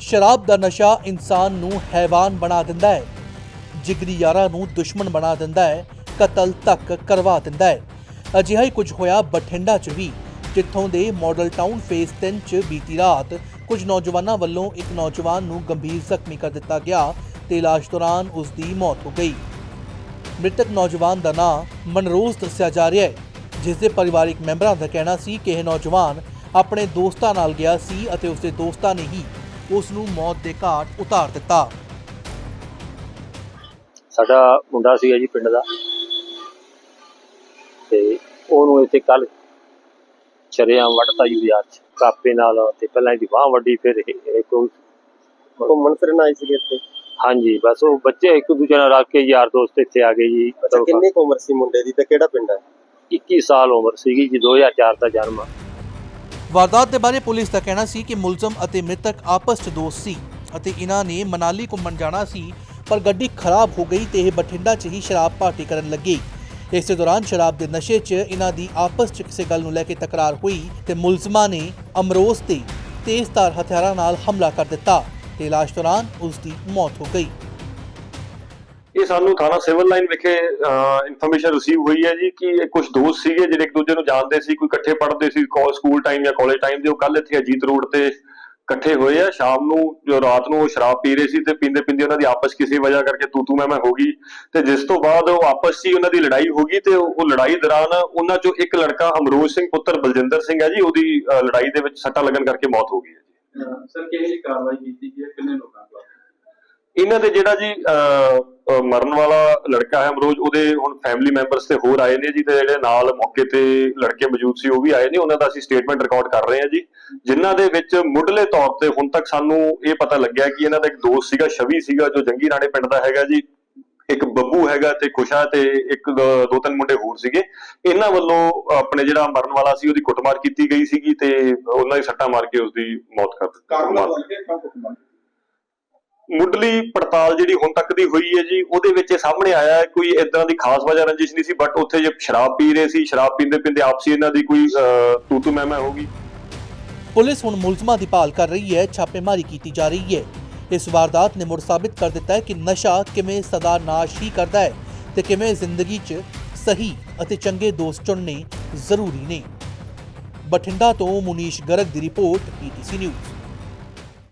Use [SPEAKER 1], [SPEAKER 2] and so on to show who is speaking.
[SPEAKER 1] ਸ਼ਰਾਬ ਦਾ ਨਸ਼ਾ ਇਨਸਾਨ ਨੂੰ ਹੈਵਾਨ ਬਣਾ ਦਿੰਦਾ ਹੈ। ਜਿਗਰੀ ਯਾਰਾਂ ਨੂੰ ਦੁਸ਼ਮਣ ਬਣਾ ਦਿੰਦਾ ਹੈ। ਕਤਲ ਤੱਕ ਕਰਵਾ ਦਿੰਦਾ ਹੈ। ਅਜਿਹਾ ਹੀ ਕੁਝ ਹੋਇਆ ਬਠਿੰਡਾ 'ਚ ਵੀ, ਜਿੱਥੋਂ ਦੇ ਮਾਡਲ ਟਾਊਨ ਫੇਸ 3 'ਚ ਬੀਤੀ ਰਾਤ ਕੁਝ ਨੌਜਵਾਨਾਂ ਵੱਲੋਂ ਇੱਕ ਨੌਜਵਾਨ ਨੂੰ ਗੰਭੀਰ ਜ਼ਖਮੀ ਕਰ ਦਿੱਤਾ ਗਿਆ ਤੇ ਇਲਾਜ ਦੌਰਾਨ ਉਸ ਦੀ ਮੌਤ ਹੋ ਗਈ। ਮ੍ਰਿਤਕ ਨੌਜਵਾਨ ਦਾ ਨਾਂ ਮਨਰੋਜ਼ ਦੱਸਿਆ ਜਾ ਰਿਹਾ ਹੈ, ਜਿਸ ਦੇ ਪਰਿਵਾਰਕ ਮੈਂਬਰਾਂ ਦਾ ਕਹਿਣਾ ਸੀ ਕਿ ਇਹ ਨੌਜਵਾਨ ਆਪਣੇ ਦੋਸਤਾਂ ਨਾਲ ਗਿਆ ਸੀ ਅਤੇ ਉਸ ਦੇ ਦੋਸਤਾਂ ਨੇ ਹੀ ਉਸ ਨੂੰ ਮੌਤ ਦੇ ਘਾਟ ਉਤਾਰ ਦਿੱਤਾ।
[SPEAKER 2] ਸਾਡਾ ਮੁੰਡਾ ਸੀਗਾ ਜੀ ਪਿੰਡ ਦਾ। ਤੇ ਉਹਨੂੰ ਇੱਥੇ ਕੱਲ ਚਰਿਆਂ ਵੱਢਤਾ ਜੀ ਬਾਜ਼ਾਰ ਚ। ਕਾਪੇ ਨਾਲ ਤੇ ਪਹਿਲਾਂ ਇਹਦੀ ਬਾਹ ਵੱਡੀ ਫਿਰ ਕੋਈ
[SPEAKER 3] ਘੁੰਮਣ ਫਿਰਨ ਆਏ ਸੀਗੇ ਇੱਥੇ?
[SPEAKER 2] ਹਾਂਜੀ ਬਸ ਉਹ ਬੱਚੇ ਇੱਕ ਦੂਜੇ ਨਾਲ ਰਲ ਕੇ ਯਾਰ ਦੋਸਤ ਇੱਥੇ ਆ ਗਏ ਜੀ।
[SPEAKER 3] ਅੱਛਾ ਕਿੰਨੀ ਕੁ ਉਮਰ ਸੀ ਮੁੰਡੇ ਦੀ ਤੇ ਕਿਹੜਾ ਪਿੰਡ ਹੈ?
[SPEAKER 2] 21 ਸਾਲ ਉਮਰ ਸੀਗੀ ਜੀ 2004 ਦਾ ਜਨਮ ਆ।
[SPEAKER 1] ਵਾਰਦਾਤ ਦੇ ਬਾਰੇ ਪੁਲਿਸ ਦਾ ਕਹਿਣਾ ਸੀ ਕਿ ਮੁਲਜ਼ਮ ਅਤੇ ਮ੍ਰਿਤਕ ਆਪਸ 'ਚ ਦੋਸਤ ਸੀ ਅਤੇ ਇਹਨਾਂ ਨੇ ਮਨਾਲੀ ਘੁੰਮਣ ਜਾਣਾ ਸੀ, ਪਰ ਗੱਡੀ ਖਰਾਬ ਹੋ ਗਈ ਤੇ ਇਹ ਬਠਿੰਡਾ 'ਚ ਹੀ ਸ਼ਰਾਬ ਪਾਰਟੀ ਕਰਨ ਲੱਗੇ। ਇਸੇ ਦੌਰਾਨ ਸ਼ਰਾਬ ਦੇ ਨਸ਼ੇ 'ਚ ਇਹਨਾਂ ਦੀ ਆਪਸ 'ਚ ਕਿਸੇ ਗੱਲ ਨੂੰ ਲੈ ਕੇ ਤਕਰਾਰ ਹੋਈ ਤੇ ਮੁਲਜ਼ਮਾਂ ਨੇ ਅਮਰੋਸ ਤੇ ਤੇਜ਼ਧਾਰ ਹਥਿਆਰਾਂ ਨਾਲ ਹਮਲਾ ਕਰ ਦਿੱਤਾ। ਤੇ ਇਲਾਜ ਦੌਰਾਨ ਉਸ ਦੀ ਮੌਤ ਹੋ ਗਈ।
[SPEAKER 4] ਇਹ ਸਾਨੂੰ ਥਾਣਾ ਸਿਵਲ ਲਾਈਨ ਵਿਖੇ ਇਨਫੋਰਮੇਸ਼ਨ ਰਿਸੀਵ ਹੋਈ ਹੈ ਜੀ ਕਿ ਇਹ ਕੁਝ ਦੋਸਤ ਸੀਗੇ ਜਿਹੜੇ ਇੱਕ ਦੂਜੇ ਨੂੰ ਜਾਣਦੇ ਸੀ ਕੋਈ ਇਕੱਠੇ ਪੜ੍ਹਦੇ ਸੀ ਕਾਲ ਸਕੂਲ ਟਾਈਮ ਜਾਂ ਕਾਲਜ ਟਾਈਮ ਦੇ ਉਹ ਕੱਲ ਇੱਥੇ ਅਜੀਤ ਰੋਡ ਤੇ ਇਕੱਠੇ ਹੋਏ ਆ। ਸ਼ਾਮ ਨੂੰ ਜੋ ਰਾਤ ਨੂੰ ਉਹ ਸ਼ਰਾਬ ਪੀ ਰਹੇ ਸੀ ਤੇ ਪੀਂਦੇ ਪੀਂਦੇ ਉਹਨਾਂ ਦੀ ਆਪਸ ਕਿਸੇ ਵਜ੍ਹਾ ਕਰਕੇ ਤੂ ਤੂ ਮੈਂ ਮੈਂ ਹੋ ਗਈ। ਤੇ ਜਿਸ ਤੋਂ ਬਾਅਦ ਉਹ ਆਪਸ 'ਚ ਉਹਨਾਂ ਦੀ ਲੜਾਈ ਹੋ ਗਈ ਤੇ ਉਹ ਲੜਾਈ ਦੌਰਾਨ ਉਹਨਾਂ 'ਚੋਂ ਇੱਕ ਲੜਕਾ ਅਮਰੋਜ ਸਿੰਘ ਪੁੱਤਰ ਬਲਜਿੰਦਰ ਸਿੰਘ ਹੈ ਜੀ ਉਹਦੀ ਲੜਾਈ ਦੇ ਵਿੱਚ ਸੱਟਾ ਲੱਗਣ ਕਰਕੇ ਮੌਤ ਹੋ ਗਈ ਹੈ ਜੀ।
[SPEAKER 5] ਸਰ ਕਿਹੜੀ ਕਾਰਵਾਈ ਕੀਤੀ ਗਈ ਹੈ? ਕਿੰਨੇ ਲੋਕਾਂ ਖਿਲਾਫ
[SPEAKER 4] ਇਹਨਾਂ ਦੇ ਜਿਹੜਾ ਜੀ ਮਰਨ ਵਾਲਾ ਲੜਕਾ ਹੈ ਅਮਰੋਜ, ਉਹਦੇ ਹੁਣ ਫੈਮਿਲੀ ਮੈਂਬਰਸ ਤੇ ਹੋਰ ਆਏ ਨੇ ਜੀ ਤੇ ਜਿਹੜੇ ਨਾਲ ਮੌਕੇ ਤੇ ਲੜਕੇ ਮੌਜੂਦ ਸੀ, ਉਹ ਵੀ ਆਏ ਨੇ। ਉਹਨਾਂ ਦਾ ਅਸੀਂ ਸਟੇਟਮੈਂਟ ਰਿਕਾਰਡ ਕਰ ਰਹੇ ਹਾਂ ਜੀ। ਜਿਨ੍ਹਾਂ ਦੇ ਵਿੱਚ ਮੁੱਢਲੇ ਤੌਰ ਤੇ ਹੁਣ ਤੱਕ ਸਾਨੂੰ ਇਹ ਪਤਾ ਲੱਗਿਆ ਕਿ ਇਹਨਾਂ ਦਾ ਇੱਕ ਦੋਸਤ ਸੀਗਾ, ਸ਼ਵੀ ਸੀਗਾ, ਜੋ ਜੰਗੀ ਰਾਣੇ ਪਿੰਡ ਦਾ ਹੈਗਾ ਜੀ। ਇੱਕ ਬੱਬੂ ਹੈਗਾ ਤੇ ਖੁਸ਼ਾ ਤੇ ਇੱਕ ਦੋ ਤਿੰਨ ਮੁੰਡੇ ਹੋਰ ਸੀਗੇ। ਇਹਨਾਂ ਵੱਲੋਂ ਆਪਣੇ ਜਿਹੜਾ ਮਰਨ ਵਾਲਾ ਸੀ, ਉਹਦੀ ਕੁੱਟਮਾਰ ਕੀਤੀ ਗਈ ਸੀਗੀ ਤੇ ਉਹਨਾਂ ਦੀ ਸੱਟਾਂ ਮਾਰ ਕੇ ਉਸਦੀ ਮੌਤ ਕਰ ਦਿੱਤੀ
[SPEAKER 5] ਬਣ ਕੇ ਕੰਮ ਕੁੱਟਮਾਰ
[SPEAKER 4] ਮੁੱਢਲੀ ਪੜਤਾਲ ਜਿਹੜੀ ਹੁਣ ਤੱਕ ਦੀ ਹੋਈ ਹੈ ਜੀ, ਉਹਦੇ ਵਿੱਚ ਇਹ ਸਾਹਮਣੇ ਆਇਆ ਕੋਈ ਇਦਾਂ ਦੀ ਖਾਸ ਵਜ੍ਹਾ ਰੰਜਿਸ਼ ਨਹੀਂ ਸੀ ਬਟ ਉੱਥੇ ਜੇ ਸ਼ਰਾਬ ਪੀ ਰਹੇ ਸੀ, ਸ਼ਰਾਬ ਪੀਂਦੇ ਪੀਂਦੇ ਆਪਸੀ ਇਹਨਾਂ ਦੀ ਕੋਈ ਤੂ ਤੂ ਮੈਂ ਮੈਂ ਹੋ ਗਈ।
[SPEAKER 1] ਪੁਲਿਸ ਹੁਣ ਮੁਲਜ਼ਮਾਂ ਦੀ ਭਾਲ ਕਰ ਰਹੀ ਹੈ, ਛਾਪੇਮਾਰੀ ਕੀਤੀ ਜਾ ਰਹੀ ਹੈ। ਇਸ ਵਾਰਦਾਤ ਨੇ ਮੁੜ ਸਾਬਿਤ ਕਰ ਦਿੱਤਾ ਹੈ ਕਿ ਨਸ਼ਾ ਕਿਵੇਂ ਸਦਾ ਨਾਸ਼ ਹੀ ਕਰਦਾ ਹੈ ਤੇ ਕਿਵੇਂ ਜ਼ਿੰਦਗੀ 'ਚ ਸਹੀ ਅਤੇ ਚੰਗੇ ਦੋਸਤ ਚੁਣਨੇ ਜ਼ਰੂਰੀ ਨੇ। ਬਠਿੰਡਾ ਤੋਂ ਮੁਨੀਸ਼ ਗਰਗ ਦੀ ਰਿਪੋਰਟ ਪੀਟੀਸੀ ਨਿਊਜ਼